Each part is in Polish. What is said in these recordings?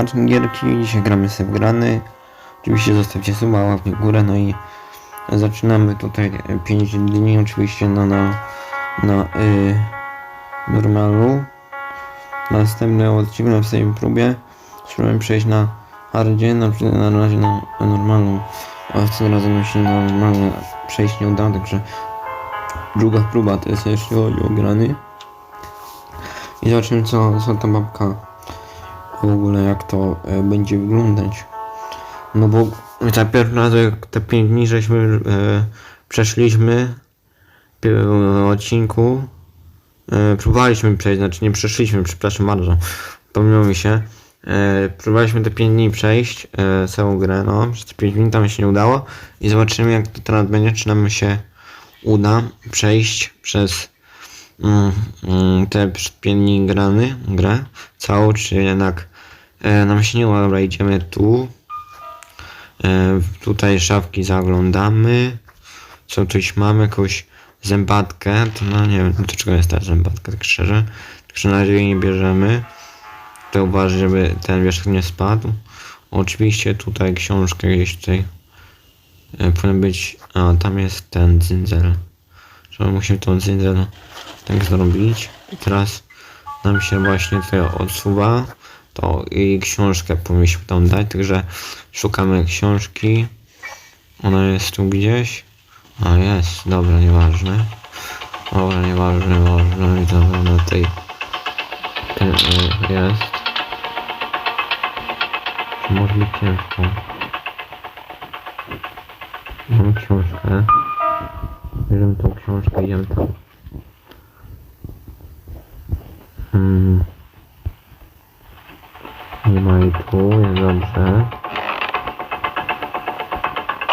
Smaczne gierki, dzisiaj gramy sobie w grany. Oczywiście zostawcie suba, łapkę w górę, no i zaczynamy tutaj 5 dni, oczywiście no na, na y, normalu. Następny odcinek w tej próbie spróbujemy przejść na hardzie, na, na razie na, normalną, a tym razem się na normalne przejść nie uda, także druga próba to jest jeśli chodzi o grany. I zobaczymy co, co ta babka w ogóle jak to e, będzie wyglądać. No bo za pierwszy raz jak te 5 dni żeśmy e, przeszliśmy w odcinku e, próbowaliśmy przejść, znaczy nie przeszliśmy, przepraszam bardzo, pomyliło mi się. E, próbowaliśmy te 5 dni przejść, e, całą grę, no, przez te 5 dni tam się nie udało i zobaczymy jak to teraz będzie, czy nam się uda przejść przez mm, mm, te 5 dni grany, grę całą, czy jednak e, nam się nie uda, dobra, idziemy tu. E, tutaj szafki zaglądamy. Co coś mamy, jakąś zębatkę, to no nie wiem, do czego jest ta zębatka, tak szczerze. Także na razie jej nie bierzemy. To uważaj, żeby ten wierzch nie spadł. Oczywiście tutaj książkę gdzieś tutaj e, powinien być, a tam jest ten cyndzel. Że musimy tą cyndzel tak zrobić. I teraz nam się właśnie tutaj odsuwa. To i książkę powinniśmy tam dać, także szukamy książki. Ona jest tu gdzieś. A jest, dobra, nieważne. Dobra, nieważne, nieważne. Widzę, że na tej jest. Może być ciężko. Mam książkę. Bierzemy tą książkę, idziemy tam. Nie ma jej tu, dobrze.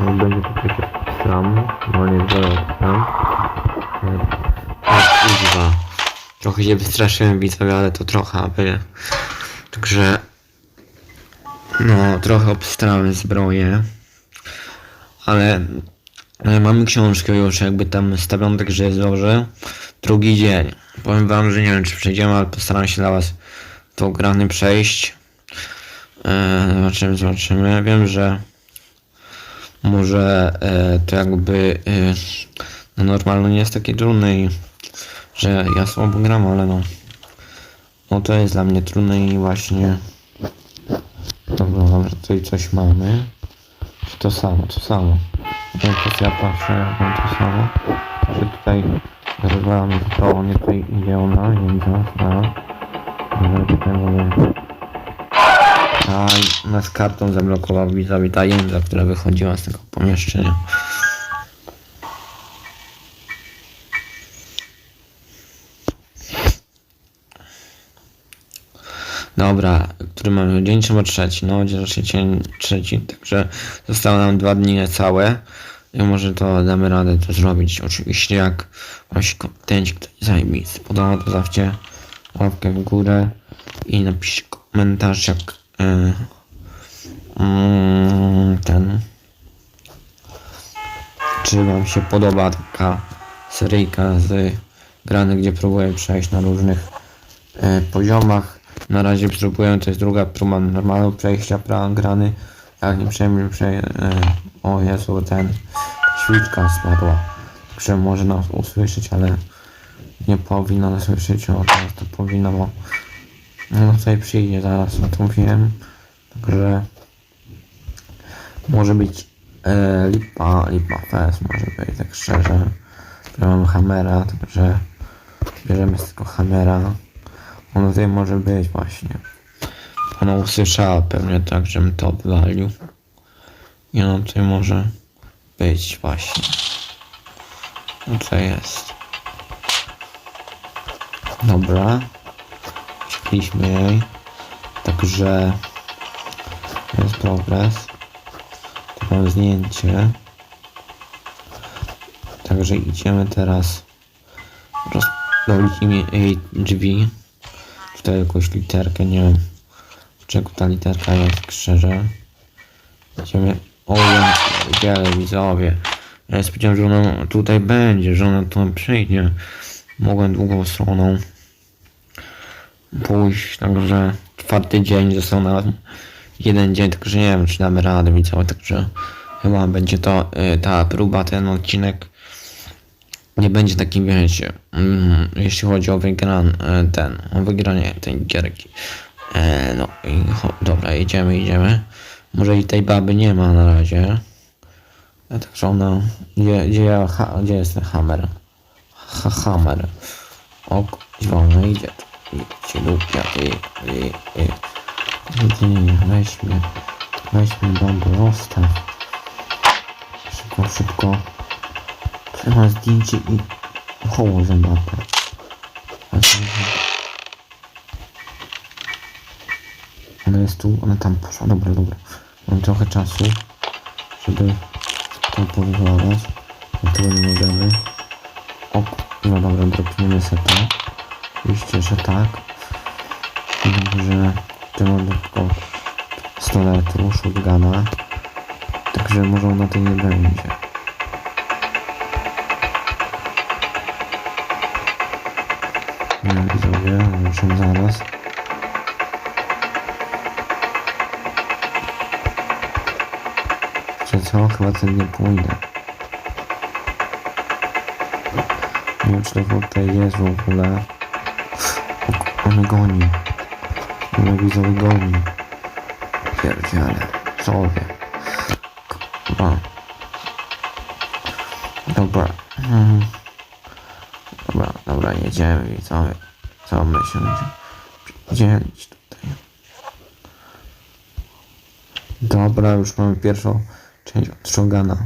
No, będzie tu jakiś stram, no nie zdaję tam. Kurwa. Trochę się wystraszyłem widzowie, ale to trochę, aby... Także... No, trochę obstrałem zbroję. Ale... ale mamy książkę już, jakby tam stawiam tak, że jest dobrze. Drugi dzień. Powiem wam, że nie wiem czy przejdziemy, ale postaram się dla was to grany przejść. E, zobaczymy, zobaczymy. Wiem, że może e, to jakby e, no nie jest takie trudne i że ja słabo gram, ale no no to jest dla mnie trudne i właśnie dobra, dobra, tutaj coś mamy. To samo, to samo. To ja patrzę, jak mam to samo. Że tutaj rozwalam to, nie tutaj idzie ona, nie tak że tutaj mamy a nas kartą zablokował widzowie ta jędza, która wychodziła z tego pomieszczenia. Dobra, który mamy? Dzień chyba trzeci, no dzień dzień trzeci, także zostało nam dwa dni niecałe i może to damy radę to zrobić. Oczywiście jak wam się kontenci zajebisty podoba, to zawsze łapkę w górę i napiszcie komentarz jak ten czy wam się podoba taka seryjka z grany, gdzie próbuję przejść na różnych e, poziomach. Na razie spróbuję, to jest druga próba normalnego przejścia pra grany. Jak nie przejmę, prze, e, o Jezu, ten świczka spadła. Także może nas usłyszeć, ale nie powinna nas słyszeć, o to powinna, bo no tutaj przyjdzie zaraz, o tym wiem. Także może być e, lipa, lipa fest może być, tak szczerze. Ja mam hamera, także bierzemy z tego hamera. On tutaj może być właśnie. Ona usłyszała pewnie tak, żebym to odwalił. I ona tutaj może być właśnie. No co jest. Dobra. Szliśmy jej. Także jest progres. Tu mam zdjęcie. Także idziemy teraz rozdolić imię jej drzwi. Tutaj jakąś literkę, nie wiem czego ta literka jest, szczerze. Idziemy. O, ja wiele widzowie. Ja spodziewałem, że ona tutaj będzie, że ona tu przyjdzie. Mogłem długą stroną pójść, także czwarty dzień, został nam jeden dzień, także nie wiem, czy damy radę widzowie, także chyba będzie to y, ta próba, ten odcinek nie będzie takim, wiecie, mm, jeśli chodzi o wygran, e, ten, o wygranie tej gierki. E, no i dobra, idziemy, idziemy. Może i tej baby nie ma na razie. E, także ona, gdzie, gdzie, ja, ha, gdzie jest ten hammer? Ha, hammer. O, wolno idzie. Idźcie lupia, ty, ty, ty. Ty, weź mnie, weź mnie. Szybko, szybko. Trzeba zdjęcie i koło zębate. Ona jest tu, ona tam poszła. Dobra, dobra. Mam trochę czasu, żeby to powyglądać. Do tego nie możemy. O, no dobra, dropniemy seta. Oczywiście, że tak. Dobrze, tu mam tylko pistoletu, shotguna. Także może ona to nie będzie. Nie wiem, widzowie, zobaczymy zaraz. Czy co? Chyba ten nie pójdę. Nie wiem, czy to tutaj jest w ogóle. On goni. Widzowie goni. Pierdziele. Sobie. Kurwa. Dobra. Mhm. Dobra, dobra, jedziemy widzowie. Co my się będziemy dzielić tutaj? Dobra, już mamy pierwszą część odciągana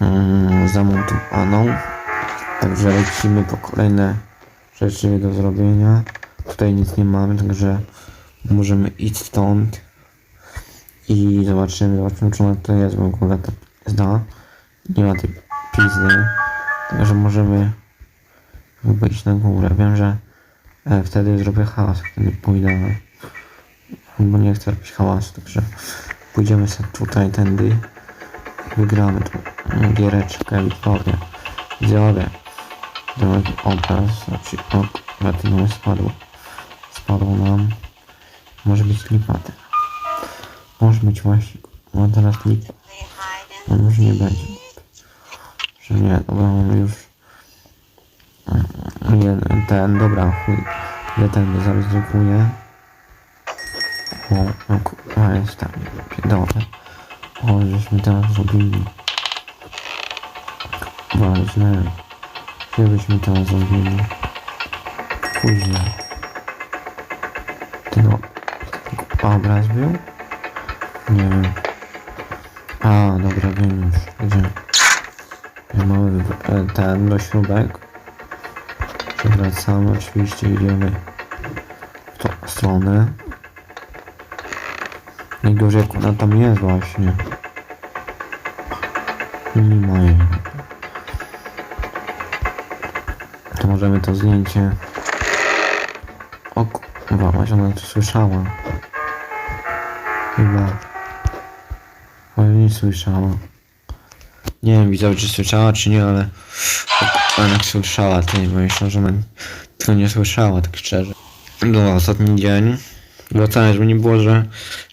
mm, zamontowaną. Także lecimy po kolejne rzeczy do zrobienia. Tutaj nic nie mamy, także możemy iść stąd. I zobaczymy, zobaczymy czy ona to jest w ogóle ta pizda. Nie ma tej pizdy. Także możemy Chyba iść na górę. Wiem, że e, wtedy zrobię hałas, wtedy pójdę. Bo nie chcę robić hałasu, także pójdziemy sobie tutaj, tędy. Wygramy tu giereczkę, Wiktorię. Widzowie. Drugi obraz, znaczy, o, kurwa, nam spadło. Spadło nam. Może być lipa teraz. Może być właśnie, no teraz lipa. No może nie będzie. Że nie, dobra, mamy już Jeden, ten, dobra, chuj. Ja ten zaraz drukuję. O, no kurwa, jest tam, pierdolę. O, żeśmy teraz zrobili. Chyba byśmy teraz zrobili? Później. Tego... Obraz był? Nie wiem. A, dobra, wiem już. Gdzie? Ja mamy e, ten do śrubek. Wracamy, oczywiście idziemy w tą stronę. Najgorzej jak ona tam jest właśnie. Nie ma jej. To możemy to zdjęcie... O kurwa, właśnie ona to słyszała. Chyba. Ale nie słyszała. Nie wiem, widzę, czy słyszała, czy nie, ale... Ona słyszała, to nie myślę, że ona tego nie słyszała, tak szczerze. Był ostatni dzień. Wracałem, żeby nie było, że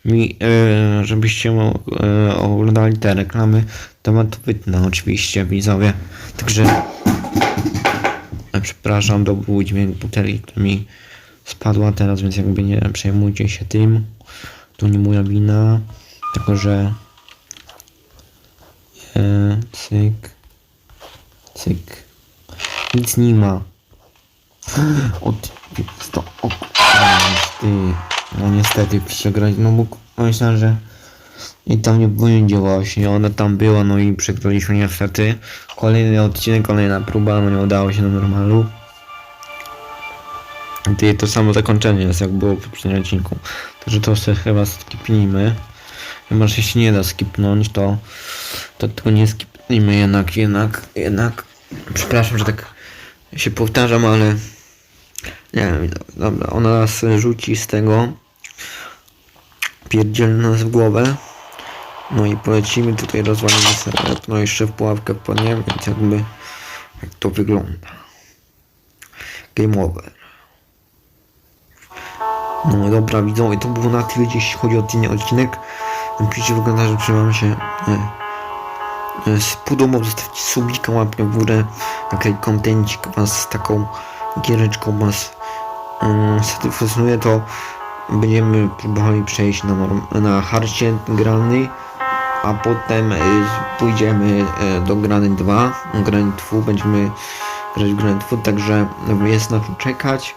mi, e, żebyście e, oglądali te reklamy, temat to wytnę oczywiście, widzowie. Także przepraszam, to był dźwięk butelki, która mi spadła teraz, więc jakby nie przejmujcie się tym. To nie moja wina, tylko że e, cyk, cyk. Nic nie ma. O ty, sto, o ty. No niestety przegrać, no bo myślałem, że i tam nie będzie właśnie, ona tam była, no i przegraliśmy niestety. Kolejny odcinek, kolejna próba, no nie udało się na normalu. Ty, to samo zakończenie jest, jak było w poprzednim odcinku. Także to sobie chyba skipnijmy. Chyba, że się nie da skipnąć, to, to tego nie skipnijmy jednak, jednak, jednak. Przepraszam, że tak się powtarzam, ale nie wiem, dobra, ona nas rzuci z tego pierdziel nas w głowę. No i polecimy tutaj rozwalimy sobie no jeszcze w pułapkę wpadniemy, więc jakby jak to wygląda. Game over. No dobra, widzowie, to było na tyle, jeśli chodzi o ten odcinek. Piszcie w komentarzach, czy wam się e, e, spodobał, zostawcie subika, łapkę w górę, jaki kontencik was z taką giereczką was um, satysfakcjonuje, to będziemy próbowali przejść na, norm, na harcie gralnej, a potem y, pójdziemy y, do Grany 2, Grany 2, będziemy grać w Grany 2, także jest na co czekać.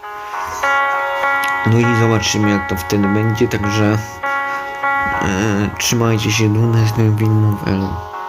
No i zobaczymy jak to wtedy będzie, także e, trzymajcie się do następnych filmów, elo.